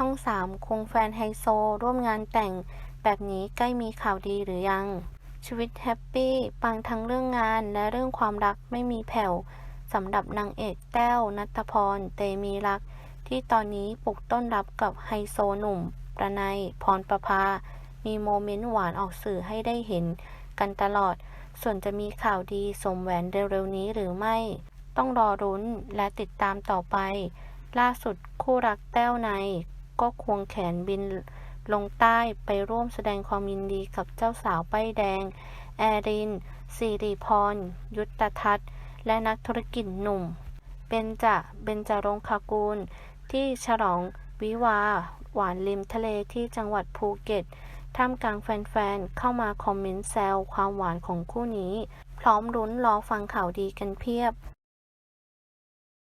ช่องสามควงแฟนไฮโซ ร่วมงานแต่ง แบบนี้ใกล้มีข่าวดีหรือยัง ชีวิตแฮปปี้ปังทั้งเรื่องงานและเรื่องความรักไม่มีแผ่วสำหรับนางเอกแต้วนัทพร เตมีรัก ที่ตอนนี้ปลุกต้นรับกับไฮโซหนุ่ม ประนัยพรประภา มีโมเมนต์หวานออกสื่อให้ได้เห็นกันตลอด ส่วนจะมีข่าวดีสมแหวนเร็วๆนี้หรือไม่ ต้องรอรุ้นและติดตามต่อไป ล่าสุดคู่รักแต้วใน ก็ควงแขนบินลงใต้ไปร่วมแสดงความยินดีกับเจ้าสาวป้ายแดง แอรินสิริพร ยุตทัศน์ และนักธุรกิจหนุ่ม เบนจะเบนจรงคกูล ที่ฉลองวิวา หวานริมทะเลที่จังหวัดภูเก็ต ท่ามกลางแฟนๆ เข้ามาคอมเมนต์แซวความหวานของคู่นี้ พร้อมลุ้นรอฟังข่าวดีกันเพียบ